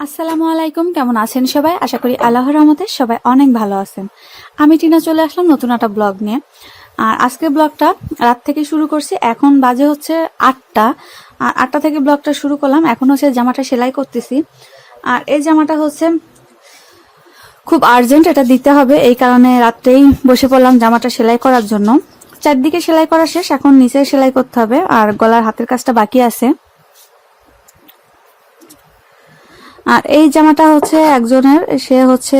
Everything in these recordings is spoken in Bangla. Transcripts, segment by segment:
আসসালামু আলাইকুম, কেমন আছেন সবাই? আশা করি আল্লাহর রহমতে সবাই অনেক ভালো আছেন। আমি টিনা চলে আসলাম নতুন একটা ব্লগ নিয়ে। আর আজকের ব্লগটা রাত থেকে শুরু করছি, এখন বাজে হচ্ছে আটটা। আর আটটা থেকে ব্লগটা শুরু করলাম, এখন হচ্ছে জামাটা সেলাই করতেছি। আর এই জামাটা হচ্ছে খুব আর্জেন্ট, এটা দিতে হবে। এই কারণে রাত্রেই বসে পড়লাম জামাটা সেলাই করার জন্য। চারদিকে সেলাই করা শেষ, এখন নিচে সেলাই করতে হবে। আর গলার হাতের কাজটা বাকি আছে। আর এই জামাটা হচ্ছে একজনের, সে হচ্ছে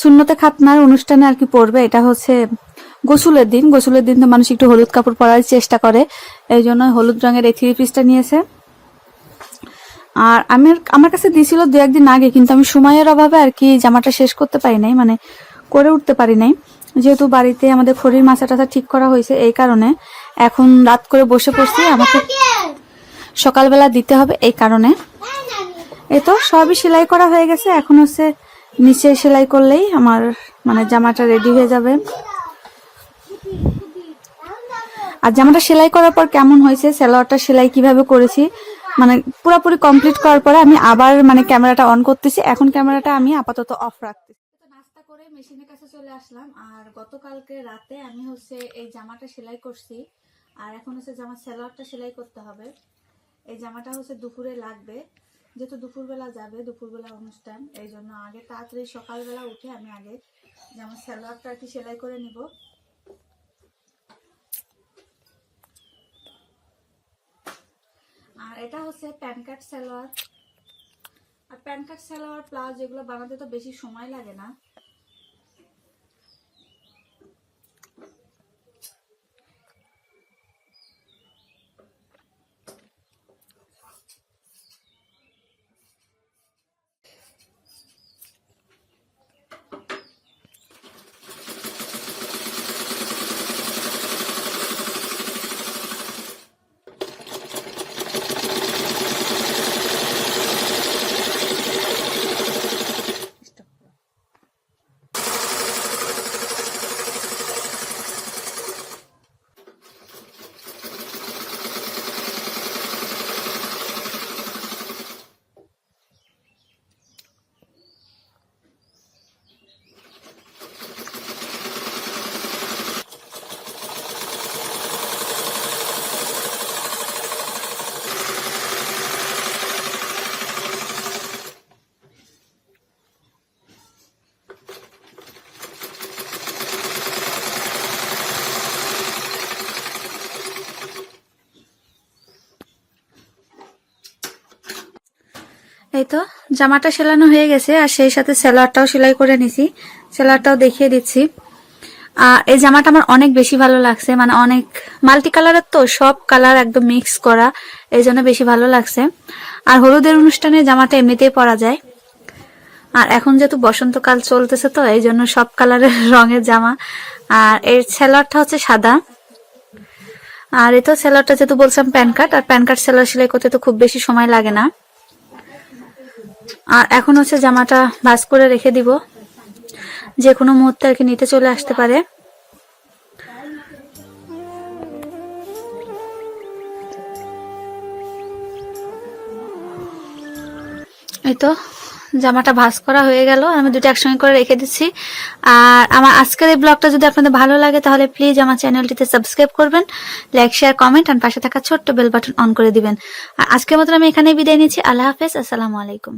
শূন্যতে খাতনার অনুষ্ঠানে আর কি পরবে এটা হচ্ছে গোসুলের দিন। গোসুলের দিন তো মানুষ একটু হলুদ কাপড় পরার চেষ্টা করে। এই জন্য হলুদ রঙের এই থ্রি পিসটা নিয়েছে। আর আমি আমার কাছে দিয়েছিল দু একদিন আগে, কিন্তু আমি সময়ের অভাবে আর কি জামাটা শেষ করতে পারি নাই মানে করে উঠতে পারি নাই। যেহেতু বাড়িতে আমাদের খড়ির মাছা টাছা ঠিক করা হয়েছে, এই কারণে এখন রাত করে বসে পড়ছি। আমাকে সকালবেলা দিতে হবে এই কারণে। এই তো সবই সেলাই করা হয়ে গেছে। এখন হচ্ছে নিচে সেলাই করলেই আমার মানে জামাটা রেডি হয়ে যাবে। আর জামাটা সেলাই করার পর কেমন হয়েছে? সালোয়ারটা সেলাই কীভাবে করেছি? মানে পুরোপুরি কমপ্লিট করার পরে আমি আবার মানে ক্যামেরাটা অন করতেছি। এখন ক্যামেরাটা আমি আপাতত অফ রাখতেছি। নাস্তা করে মেশিনের কাছে চলে আসলাম। আর গতকালকে রাতে আমি হচ্ছে এই জামাটা সেলাই করছি। আর এখন হচ্ছে জামা সালোয়ারটা সেলাই করতে হবে। এই জামাটা হচ্ছে দুপুরে লাগবে। যেহেতু দুপুরবেলা যাবে, দুপুরবেলা অনুষ্ঠান, এই জন্য আগে তাড়াতাড়ি সকালবেলা উঠে আমি আগে যেমন স্যালোয়ারটা আর কি সেলাই করে নিব। আর এটা হচ্ছে প্যান কার্ড স্যালোয়ার আর প্যান কার্ড স্যালোয়ার প্লাউজ এগুলো বানাতে তো বেশি সময় লাগে না। এই তো জামাটা সেলানো হয়ে গেছে, আর সেই সাথে সেলারটাও সেলাই করে নিছি। সেলারটাও দেখিয়ে দিচ্ছি। এই জামাটা আমার অনেক বেশি ভালো লাগছে মানে অনেক মাল্টি কালারের তো, সব কালার একদম মিক্স করা, এই জন্য বেশি ভালো লাগছে। আর হলুদের অনুষ্ঠানে জামাটা এমনিতেই পরা যায়। আর এখন যেহেতু বসন্তকাল চলতেছে তো, এই জন্য সব কালারের রঙের জামা। আর এর সেলারটা হচ্ছে সাদা। আর এই তো সেলারটা যেহেতু বলছিলাম প্যান কার্ড, আর প্যান কার্ড সেলার সেলাই করতে তো খুব বেশি সময় লাগে না। আর এখন হচ্ছে জামাটা ভাজ করে রেখে দিব। যে কোনো মুহূর্তে আর কি নিতে চলে আসতে পারে। এই তো, জামাটা ভাজ করা হয়ে গেল। আমি দুটো একসঙ্গে করে রেখে দিচ্ছি। আর আমার আজকের এই ব্লগটা যদি আপনাদের ভালো লাগে, তাহলে প্লিজ আমার চ্যানেলটিতে সাবস্ক্রাইব করবেন লাইক শেয়ার কমেন্ট আর পাশে থাকা ছোট্ট বেল বাটন অন করে দিবেন। আর আজকের মতো আমি এখানেই বিদায় নিচ্ছি। আল্লাহ হাফেজ। আসসালামু আলাইকুম।